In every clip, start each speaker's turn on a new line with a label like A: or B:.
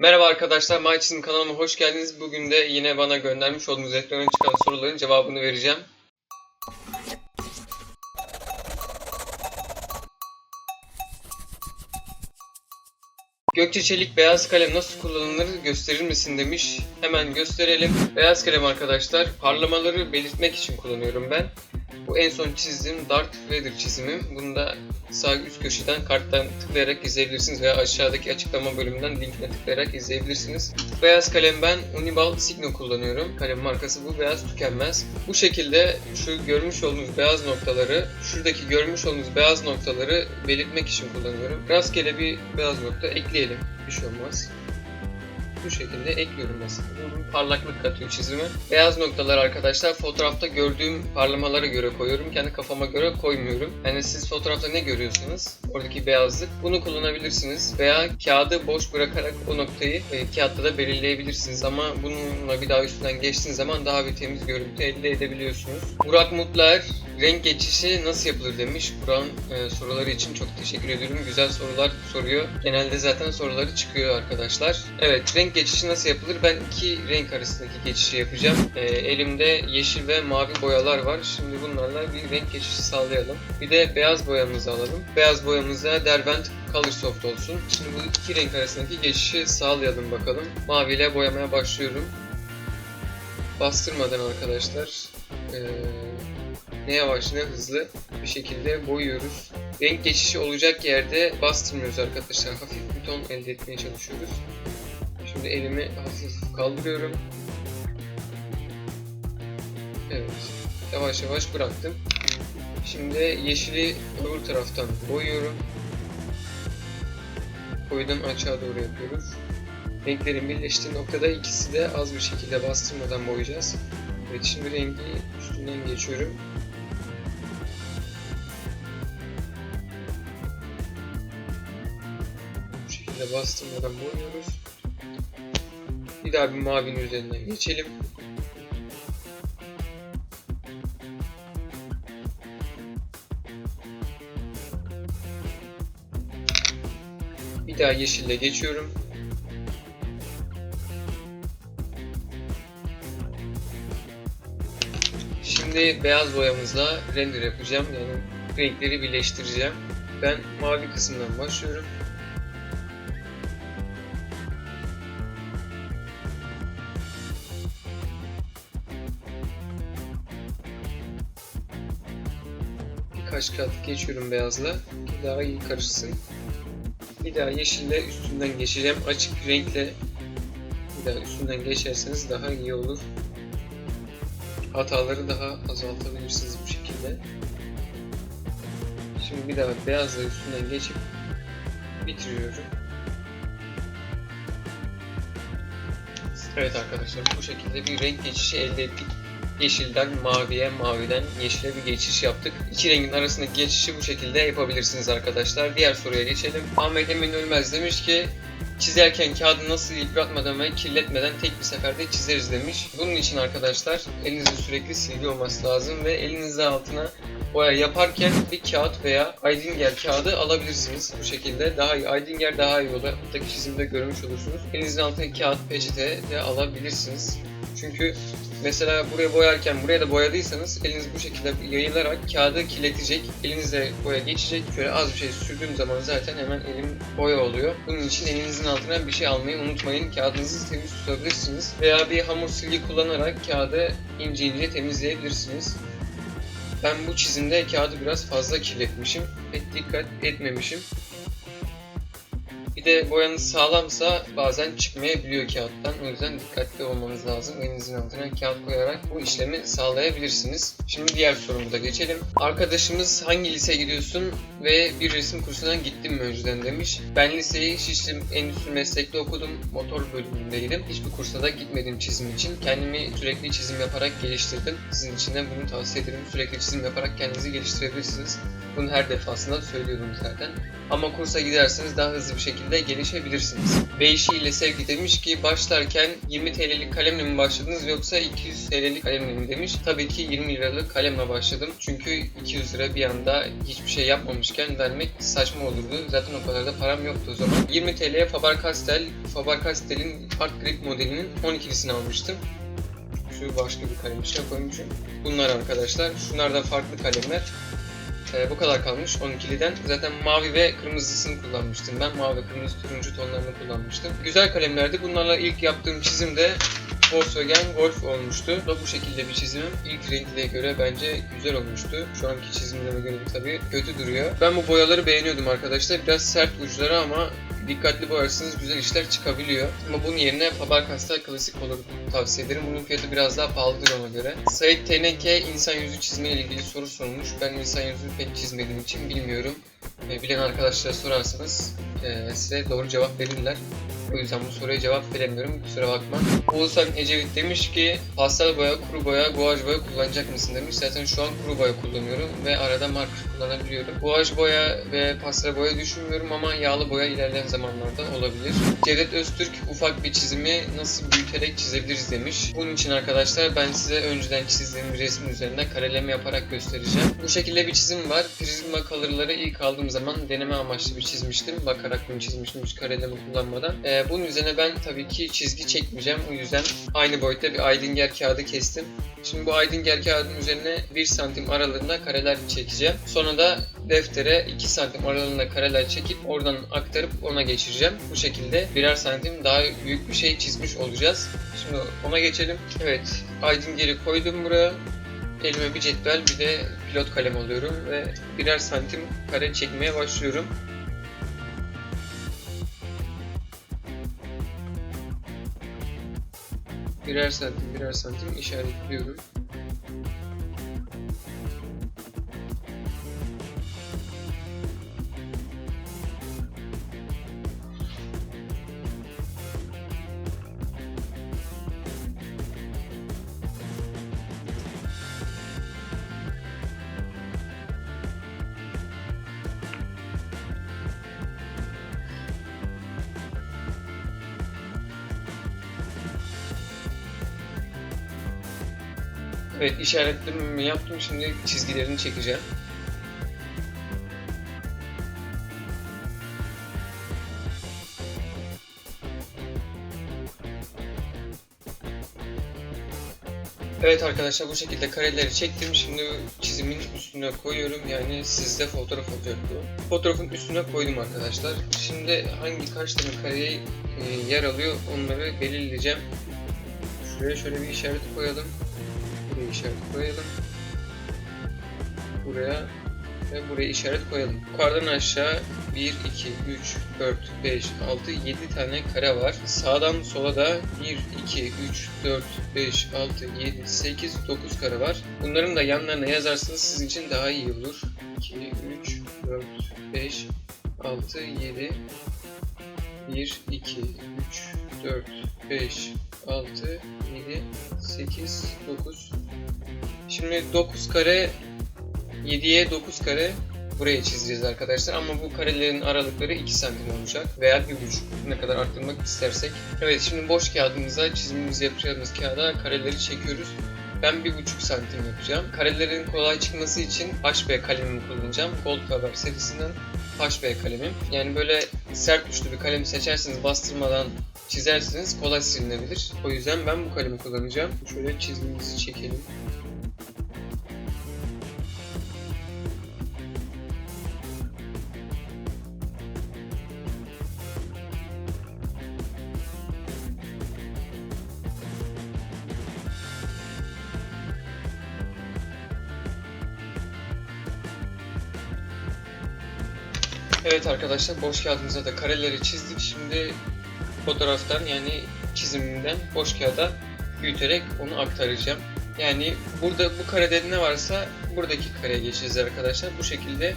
A: Merhaba arkadaşlar, My Çizim kanalıma hoş geldiniz. Bugün de yine bana göndermiş olduğunuz ekrana çıkan soruların cevabını vereceğim. Gökçe Çelik beyaz kalem nasıl kullanılır gösterir misin demiş. Hemen gösterelim. Beyaz kalem arkadaşlar parlamaları belirtmek için kullanıyorum ben. Bu en son çizdiğim Darth Vader çizimim. Bunu da sağ üst köşeden karttan tıklayarak izleyebilirsiniz veya aşağıdaki açıklama bölümünden linkine tıklayarak izleyebilirsiniz. Beyaz kalem ben Uniball Signo kullanıyorum. Kalem markası bu beyaz tükenmez. Bu şekilde şu görmüş olduğunuz beyaz noktaları, şuradaki görmüş olduğunuz beyaz noktaları belirtmek için kullanıyorum. Rastgele bir beyaz nokta ekleyelim. Bir şey olmaz bu şekilde ekliyorum mesela. Bu parlaklık katıyor çizime. Beyaz noktalar arkadaşlar fotoğrafta gördüğüm parlamalara göre koyuyorum. Kendi kafama göre koymuyorum. Yani siz fotoğrafta ne görüyorsunuz? Oradaki beyazlık. Bunu kullanabilirsiniz. Veya kağıdı boş bırakarak o noktayı e, kağıtta da belirleyebilirsiniz. Ama bununla bir daha üstünden geçtiğiniz zaman daha bir temiz görüntü elde edebiliyorsunuz. Burak Mutlar renk geçişi nasıl yapılır demiş. Burak'ın e, soruları için çok teşekkür ediyorum. Güzel sorular soruyor. Genelde zaten soruları çıkıyor arkadaşlar. Evet renk geçişi nasıl yapılır? Ben iki renk arasındaki geçişi yapacağım. E, elimde yeşil ve mavi boyalar var. Şimdi bunlarla bir renk geçişi sağlayalım. Bir de beyaz boyamızı alalım. Beyaz boyamıza Derwent Color Soft olsun. Şimdi bu iki renk arasındaki geçişi sağlayalım bakalım. Mavi ile boyamaya başlıyorum. Bastırmadan arkadaşlar. Eee ne yavaş ne hızlı bir şekilde boyuyoruz. Renk geçişi olacak yerde bastırmıyoruz arkadaşlar. Hafif bir ton elde etmeye çalışıyoruz. Şimdi elimi hafif kaldırıyorum. Evet. Yavaş yavaş bıraktım. Şimdi yeşili öbür taraftan boyuyorum. Koyudan aşağı doğru yapıyoruz. Renklerin birleştiği noktada ikisi de az bir şekilde bastırmadan boyayacağız. Evet şimdi rengi üstünden geçiyorum. Şekilde bastırmadan boyuyoruz. Bir daha bir mavinin üzerinden geçelim. Bir daha yeşille geçiyorum. Şimdi beyaz boyamızla render yapacağım. Yani renkleri birleştireceğim. Ben mavi kısımdan başlıyorum. Birkaç kat geçiyorum beyazla. ki Daha iyi karışsın. Bir daha yeşille üstünden geçeceğim. Açık renkle bir daha üstünden geçerseniz daha iyi olur. Hataları daha azaltabilirsiniz bu şekilde. Şimdi bir daha beyazla üstünden geçip bitiriyorum. Evet arkadaşlar bu şekilde bir renk geçişi elde ettik. Yeşilden maviye, maviden yeşile bir geçiş yaptık. İki rengin arasındaki geçişi bu şekilde yapabilirsiniz arkadaşlar. Diğer soruya geçelim. Ahmet Emin Ölmez demiş ki çizerken kağıdı nasıl yıpratmadan ve kirletmeden tek bir seferde çizeriz demiş. Bunun için arkadaşlar elinizin sürekli silgi olması lazım ve elinizin altına boya yaparken bir kağıt veya Aydinger kağıdı alabilirsiniz. Bu şekilde daha iyi. Aydinger daha iyi olur. Alttaki çizimde görmüş olursunuz. Elinizin altına kağıt peçete de alabilirsiniz. Çünkü mesela buraya boyarken buraya da boyadıysanız eliniz bu şekilde yayılarak kağıdı kirletecek. Elinize boya geçecek. Şöyle az bir şey sürdüğüm zaman zaten hemen elim boya oluyor. Bunun için elinizin altına bir şey almayı unutmayın. Kağıdınızı temiz tutabilirsiniz. Veya bir hamur silgi kullanarak kağıdı ince ince temizleyebilirsiniz. Ben bu çizimde kağıdı biraz fazla kirletmişim. Pek dikkat etmemişim. Bir de boyanız sağlamsa bazen çıkmayabiliyor kağıttan. O yüzden dikkatli olmanız lazım. Elinizin altına kağıt koyarak bu işlemi sağlayabilirsiniz. Şimdi diğer sorumuza geçelim. Arkadaşımız hangi liseye gidiyorsun ve bir resim kursuna gittim mi önceden demiş. Ben liseyi Şişli Endüstri Meslek'te okudum. Motor bölümündeydim. Hiçbir kursa da gitmedim çizim için. Kendimi sürekli çizim yaparak geliştirdim. Sizin için de bunu tavsiye ederim. Sürekli çizim yaparak kendinizi geliştirebilirsiniz. Bunu her defasında söylüyorum zaten. Ama kursa giderseniz daha hızlı bir şekilde gelişebilirsiniz. Beyşi ile Sevgi demiş ki başlarken 20 TL'lik kalemle mi başladınız yoksa 200 TL'lik kalemle mi demiş. Tabii ki 20 liralık kalemle başladım. Çünkü 200 lira bir anda hiçbir şey yapmamışken vermek saçma olurdu. Zaten o kadar da param yoktu o zaman. 20 TL'ye Faber-Castell, Faber-Castell'in Art Grip modelinin 12'lisini almıştım. Şu başka bir kalem içine koymuşum. Bunlar arkadaşlar. Şunlar da farklı kalemler. Ee, bu kadar kalmış 12'liden. Zaten mavi ve kırmızısını kullanmıştım ben. Mavi ve kırmızı turuncu tonlarını kullanmıştım. Güzel kalemlerdi. Bunlarla ilk yaptığım çizim de Volkswagen Golf olmuştu. Bu şekilde bir çizimim. İlk renkliğe göre bence güzel olmuştu. Şu anki çizimlerime göre tabii kötü duruyor. Ben bu boyaları beğeniyordum arkadaşlar. Biraz sert uçları ama dikkatli boyarsanız güzel işler çıkabiliyor. Ama bunun yerine Faber-Castell klasik olur tavsiye ederim. Bunun fiyatı biraz daha pahalıdır ona göre. Sait TNK insan yüzü çizmeyle ilgili soru sormuş. Ben insan yüzü pek çizmediğim için bilmiyorum. Bilen arkadaşlara sorarsanız size doğru cevap verirler. O yüzden bu soruya cevap veremiyorum. Kusura bakma. Oğuzhan Ecevit demiş ki pastel boya, kuru boya, guaj boya kullanacak mısın demiş. Zaten şu an kuru boya kullanıyorum ve arada marker kullanabiliyorum. Guaj boya ve pastel boya düşünmüyorum ama yağlı boya ilerleyen zamanlarda olabilir. Cevdet Öztürk ufak bir çizimi nasıl büyüterek çizebiliriz demiş. Bunun için arkadaşlar ben size önceden çizdiğim bir resmin üzerinde kareleme yaparak göstereceğim. Bu şekilde bir çizim var. Prizma color'ları ilk aldığım zaman deneme amaçlı bir çizmiştim. Bakarak bunu çizmiştim hiç kareleme kullanmadan. Ee, bunun üzerine ben tabii ki çizgi çekmeyeceğim. O yüzden aynı boyutta bir Aydinger kağıdı kestim. Şimdi bu Aydinger kağıdın üzerine 1 santim aralığında kareler çekeceğim. Sonra da deftere 2 santim aralığında kareler çekip oradan aktarıp ona geçireceğim. Bu şekilde birer santim daha büyük bir şey çizmiş olacağız. Şimdi ona geçelim. Evet, Aydinger'i koydum buraya. Elime bir cetvel bir de pilot kalem alıyorum ve birer santim kare çekmeye başlıyorum. Birer santim birer santim işaretliyorum. Evet işaretlememi yaptım. Şimdi çizgilerini çekeceğim. Evet arkadaşlar bu şekilde kareleri çektim. Şimdi çizimin üstüne koyuyorum. Yani sizde fotoğraf olacak bu. Fotoğrafın üstüne koydum arkadaşlar. Şimdi hangi kaç tane kareye e, yer alıyor onları belirleyeceğim. Şuraya şöyle bir işaret koyalım. Buraya işaret koyalım. Buraya ve buraya işaret koyalım. Yukarıdan aşağı 1, 2, 3, 4, 5, 6, 7 tane kare var. Sağdan sola da 1, 2, 3, 4, 5, 6, 7, 8, 9 kare var. Bunların da yanlarına yazarsanız sizin için daha iyi olur. 2, 3, 4, 5, 6, 7, 1, 2, 3, 4, 5, 6, 7, 8, 9. Şimdi 9 kare 7'ye 9 kare buraya çizeceğiz arkadaşlar ama bu karelerin aralıkları 2 santim olacak veya 1,5 ne kadar arttırmak istersek. Evet şimdi boş kağıdımıza çizimimizi yapacağımız kağıda kareleri çekiyoruz. Ben 1,5 santim yapacağım. Karelerin kolay çıkması için HB kalemimi kullanacağım. Gold Faber serisinden HB kalemim. Yani böyle sert uçlu bir kalem seçerseniz bastırmadan çizerseniz kolay silinebilir. O yüzden ben bu kalemi kullanacağım. Şöyle çizimimizi çekelim. Evet arkadaşlar boş kağıdımıza da kareleri çizdik. Şimdi fotoğraftan yani çizimimden boş kağıda büyüterek onu aktaracağım. Yani burada bu karede ne varsa buradaki kareye geçeceğiz arkadaşlar. Bu şekilde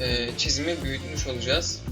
A: e, çizimi büyütmüş olacağız.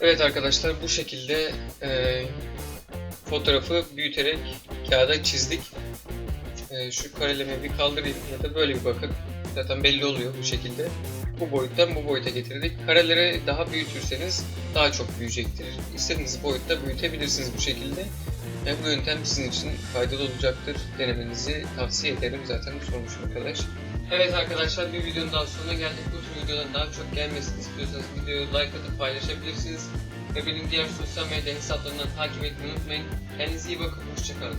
A: Evet arkadaşlar bu şekilde e, fotoğrafı büyüterek kağıda çizdik. E, şu karelemeyi bir kaldırayım ya da böyle bir bakın. Zaten belli oluyor bu şekilde. Bu boyuttan bu boyuta getirdik. Kareleri daha büyütürseniz daha çok büyüyecektir. İstediğiniz boyutta büyütebilirsiniz bu şekilde. E, bu yöntem sizin için faydalı olacaktır. Denemenizi tavsiye ederim. Zaten sormuş arkadaş. Evet arkadaşlar bir videonun daha sonuna geldik. Bu videoların daha çok gelmesini istiyorsanız videoyu like atıp paylaşabilirsiniz. Ve benim diğer sosyal medya hesaplarından takip etmeyi unutmayın. Kendinize iyi bakın. Hoşçakalın.